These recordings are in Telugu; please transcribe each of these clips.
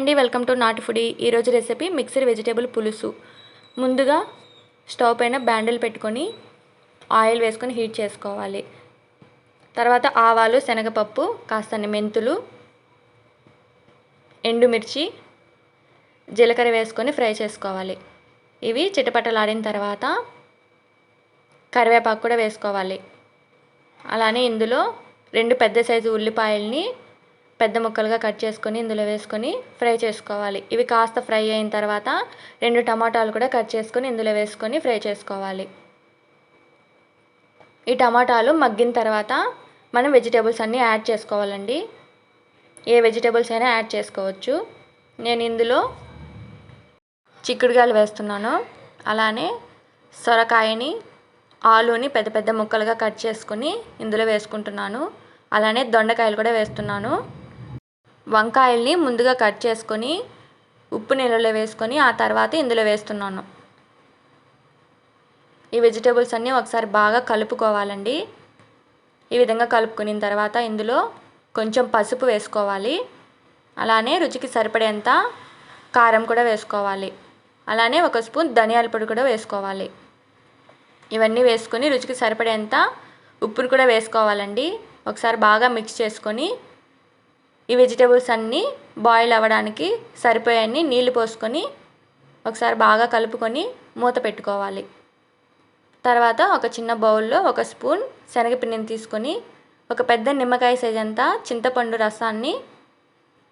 అండి వెల్కమ్ టు నాటు ఫుడీ. ఈరోజు రెసిపీ మిక్సర్ వెజిటేబుల్ పులుసు. ముందుగా స్టవ్ పైన బ్యాండిల్ పెట్టుకొని ఆయిల్ వేసుకొని హీట్ చేసుకోవాలి. తర్వాత ఆవాలు శనగపప్పు కాస్త మెంతులు ఎండుమిర్చి జీలకర్ర వేసుకొని ఫ్రై చేసుకోవాలి. ఇవి చిటపటలాడిన తర్వాత కరివేపాకు కూడా వేసుకోవాలి. అలానే ఇందులో రెండు పెద్ద సైజు ఉల్లిపాయల్ని పెద్ద ముక్కలుగా కట్ చేసుకొని ఇందులో వేసుకొని ఫ్రై చేసుకోవాలి. ఇవి కాస్త ఫ్రై అయిన తర్వాత రెండు టమాటాలు కూడా కట్ చేసుకొని ఇందులో వేసుకొని ఫ్రై చేసుకోవాలి. ఈ టమాటాలు మగ్గిన తర్వాత మనం వెజిటేబుల్స్ అన్నీ యాడ్ చేసుకోవాలండి. ఏ వెజిటేబుల్స్ అయినా యాడ్ చేసుకోవచ్చు. నేను ఇందులో చిక్కుడుగాయలు వేస్తున్నాను. అలానే సొరకాయని ఆలుని పెద్ద పెద్ద ముక్కలుగా కట్ చేసుకుని ఇందులో వేసుకుంటున్నాను. అలానే దొండకాయలు కూడా వేస్తున్నాను. వంకాయల్ని ముందుగా కట్ చేసుకొని ఉప్పు నీళ్ళలో వేసుకొని ఆ తర్వాత ఇందులో వేస్తున్నాను. ఈ వెజిటేబుల్స్ అన్నీ ఒకసారి బాగా కలుపుకోవాలండి. ఈ విధంగా కలుపుకున్న తర్వాత ఇందులో కొంచెం పసుపు వేసుకోవాలి. అలానే రుచికి సరిపడేంత కారం కూడా వేసుకోవాలి. అలానే ఒక స్పూన్ ధనియాల పొడి కూడా వేసుకోవాలి. ఇవన్నీ వేసుకొని రుచికి సరిపడేంత ఉప్పును కూడా వేసుకోవాలండి. ఒకసారి బాగా మిక్స్ చేసుకొని ఈ వెజిటేబుల్స్ అన్నీ బాయిల్ అవ్వడానికి సరిపోయాన్ని నీళ్ళు పోసుకొని ఒకసారి బాగా కలుపుకొని మూత పెట్టుకోవాలి. తర్వాత ఒక చిన్న బౌల్లో ఒక స్పూన్ శనగపిండిని తీసుకొని ఒక పెద్ద నిమ్మకాయ సైజ్ అంతా చింతపండు రసాన్ని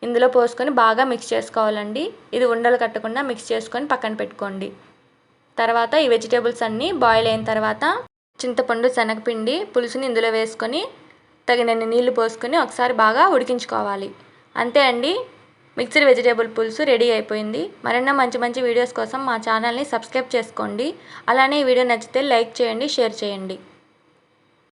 ఇందులో పోసుకొని బాగా మిక్స్ చేసుకోవాలండి. ఇది ఉండలు కట్టకుండా మిక్స్ చేసుకొని పక్కన పెట్టుకోండి. తర్వాత ఈ వెజిటేబుల్స్ అన్నీ బాయిల్ అయిన తర్వాత చింతపండు శనగపిండి పులుసుని ఇందులో వేసుకొని తగినన్ని నీళ్ళు పోసుకొని ఒకసారి బాగా ఉడికించుకోవాలి. అంతే అండి. మిక్స్డ్ వెజిటేబుల్ పులుసు రెడీ అయిపోయింది. మరెన్నో మంచి మంచి వీడియోస్ కోసం మా ఛానల్ని సబ్స్క్రైబ్ చేసుకోండి. అలానే ఈ వీడియో నచ్చితే లైక్ చేయండి షేర్ చేయండి.